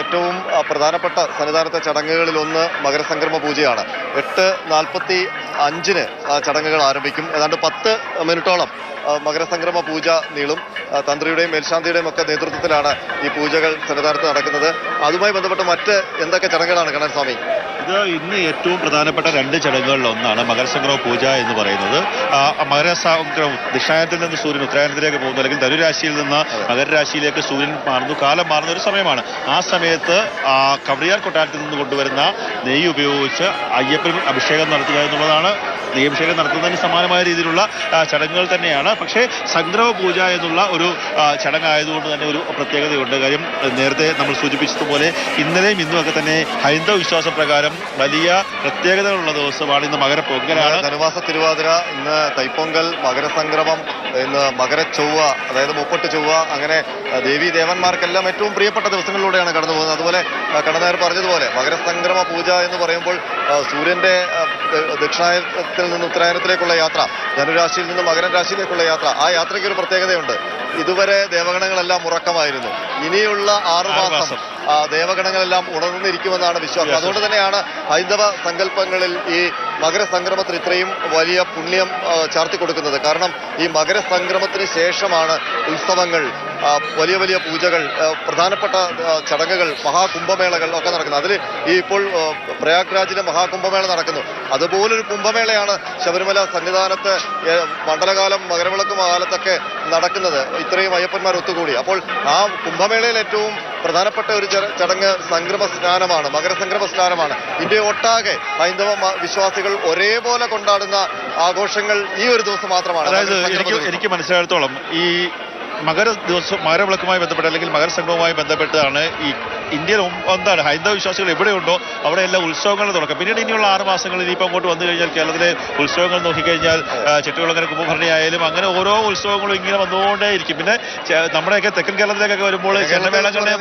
ഏറ്റവും പ്രധാനപ്പെട്ട സന്നിധാനത്തെ ചടങ്ങുകളിൽ ഒന്ന് മകരസംക്രമ പൂജയാണ്. എട്ട് നാൽപ്പത്തി അഞ്ചിന് ചടങ്ങുകൾ ആരംഭിക്കും. ഏതാണ്ട് പത്ത് മിനിറ്റോളം മകരസംക്രമ പൂജ നീളും തന്ത്രിയുടെയും മേൽശാന്തിയുടെയും ഒക്കെ നേതൃത്വത്തിലാണ് ഈ പൂജകൾ സന്നിധാനത്ത് നടക്കുന്നത്. അതുമായി ബന്ധപ്പെട്ട് മറ്റ് എന്തൊക്കെ ചടങ്ങുകളാണ് കണ്ണൻ സ്വാമി? ഇത് ഇന്ന് ഏറ്റവും പ്രധാനപ്പെട്ട രണ്ട് ചടങ്ങുകളിൽ ഒന്നാണ് മകരസംക്രമ പൂജ എന്ന് പറയുന്നത്. മകരസംക്രമം ദക്ഷിണായനത്തിൽ നിന്ന് സൂര്യൻ ഉത്തരായനത്തിലേക്ക് പോകുന്നു അല്ലെങ്കിൽ ധനുരാശിയിൽ നിന്ന് മകരരാശിയിലേക്ക് സൂര്യൻ മാറുന്നു കാലം മാറുന്ന ഒരു സമയമാണ്. ആ സമയത്ത് കവടിയാർ കൊട്ടാരത്തിൽ നിന്ന് കൊണ്ടുവരുന്ന നെയ്യ് ഉപയോഗിച്ച് അയ്യപ്പൻ അഭിഷേകം നടത്തുക എന്നുള്ളതാണ് നെയ്യഭിഷേകം നടത്തുന്നതിന് സമാനമായ രീതിയിലുള്ള ചടങ്ങുകൾ തന്നെയാണ്. പക്ഷേ സംഗ്രഹ പൂജ എന്നുള്ള ഒരു ചടങ്ങായതുകൊണ്ട് തന്നെ ഒരു പ്രത്യേകതയുണ്ട്. കാര്യം നേരത്തെ നമ്മൾ സൂചിപ്പിച്ചതുപോലെ ഇന്നലെയും ഇന്നുമൊക്കെ തന്നെ ഹൈന്ദവ വിശ്വാസ പ്രകാരം വലിയ പ്രത്യേകതകളുള്ള ദിവസമാണ് ഇന്ന് മകരപ്പൊങ്കലാണ് ധനുമാസ തിരുവാതിര ഇന്ന് തൈപ്പൊങ്കൽ മകരസംക്രമം ഇന്ന് മകരച്ചൊവ്വ അതായത് മുപ്പട്ട് ചൊവ്വ അങ്ങനെ ദേവി ദേവീ ദേവന്മാർക്കെല്ലാം ഏറ്റവും പ്രിയപ്പെട്ട ദിവസങ്ങളിലൂടെയാണ് കടന്നു പോകുന്നത് അതുപോലെ കടന്നാർ പറഞ്ഞതുപോലെ മകരസംക്രമ പൂജ എന്ന് പറയുമ്പോൾ സൂര്യന്റെ ദക്ഷിണായനത്തിൽ നിന്ന് ഉത്തരായനത്തിലേക്കുള്ള യാത്ര ധനുരാശിയിൽ നിന്ന് മകരൻ രാശിയിലേക്കുള്ള യാത്ര ആ യാത്രയ്ക്ക് ഒരു പ്രത്യേകതയുണ്ട്. ഇതുവരെ ദേവഗണങ്ങളെല്ലാം ഉറക്കമായിരുന്നു. ഇനിയുള്ള ആറു ആറ് മാസം മാസം. ദേവഗണങ്ങളെല്ലാം ഉണർന്നിരിക്കുമെന്നാണ് വിശ്വാസം. അതുകൊണ്ട് തന്നെയാണ് ഹൈന്ദവ സങ്കല്പങ്ങളിൽ ഈ മകരസംക്രമത്തിന് ഇത്രയും വലിയ പുണ്യം ചാർത്തി കൊടുക്കുന്നത് കാരണം ഈ മകരസംക്രമത്തിന് ശേഷമാണ് ഉത്സവങ്ങൾ വലിയ വലിയ പൂജകൾ പ്രധാനപ്പെട്ട ചടങ്ങുകൾ മഹാകുംഭമേളകൾ ഒക്കെ നടക്കുന്നത് അതിൽ ഈ ഇപ്പോൾ പ്രയാഗ്രാജിലെ മഹാകുംഭമേള നടക്കുന്നു. അതുപോലൊരു കുംഭമേളയാണ് ശബരിമല സന്നിധാനത്ത് മണ്ഡലകാലം മകരവിളക്ക് കാലത്തൊക്കെ നടക്കുന്നത്. ഇത്രയും അയ്യപ്പന്മാർ ഒത്തുകൂടി. അപ്പോൾ ആ കുംഭമേളയിൽ ഏറ്റവും പ്രധാനപ്പെട്ട ഒരു ചട- ചടങ്ങ് സംക്രമ സ്നാനമാണ് മകരസംക്രമ സ്നാനമാണ് ഇന്ത്യ ഒട്ടാകെ ഹൈന്ദവ വിശ്വാസികൾ ഒരേപോലെ കൊണ്ടാടുന്ന ആഘോഷങ്ങൾ ഈ ഒരു ദിവസം മാത്രമാണ്. അതായത് എനിക്ക്. എനിക്ക് മനസ്സിലായിടത്തോളം ഈ മകര ദിവസം മകരവിളക്കുമായി ബന്ധപ്പെട്ട് അല്ലെങ്കിൽ മകരസംക്രമവുമായി ബന്ധപ്പെട്ടാണ് ഈ ഇന്ത്യയിൽ എന്താണ് ഹൈന്ദവ വിശ്വാസികൾ എവിടെയുണ്ടോ അവിടെയെല്ലാം ഉത്സവങ്ങൾ തുടക്കം. പിന്നീട് ഇനിയുള്ള ആറ് മാസങ്ങൾ ഇനിയിപ്പോൾ അങ്ങോട്ട് വന്നു കഴിഞ്ഞാൽ കേരളത്തിലെ ഉത്സവങ്ങൾ നോക്കിക്കഴിഞ്ഞാൽ ആ, കുംഭഭരണിയായാലും കുംഭഭരണി ആയാലും അങ്ങനെ ഓരോ ഉത്സവങ്ങളും ഇങ്ങനെ വന്നുകൊണ്ടേ ഇരിക്കും പിന്നെ നമ്മുടെയൊക്കെ തെക്കൻ കേരളത്തിലേക്കൊക്കെ വരുമ്പോൾ കെട്ടുകാഴ്ചകളുടെ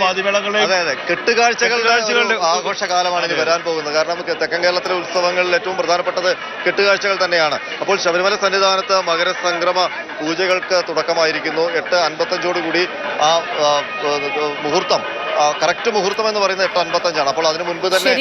കെട്ടുകാഴ്ചകളുടെ ഒരു ആഘോഷകാലമാണ് ഇനി വരാൻ പോകുന്നത്. കാരണം നമുക്ക് തെക്കൻ കേരളത്തിലെ ഉത്സവങ്ങളിൽ ഏറ്റവും പ്രധാനപ്പെട്ടത് കെട്ടുകാഴ്ചകൾ തന്നെയാണ്. അപ്പോൾ ശബരിമല സന്നിധാനത്ത് മകരസംക്രമ പൂജകൾക്ക് തുടക്കമായിരിക്കുന്നു. എട്ട് അൻപത്തഞ്ചോടുകൂടി ആ, മുഹൂർത്തം കറക്റ്റ് മുഹൂർത്തം എന്ന് പറയുന്നത് എട്ട് അൻപത്തഞ്ചാണ്. അപ്പോൾ അതിന് മുൻപ് തന്നെ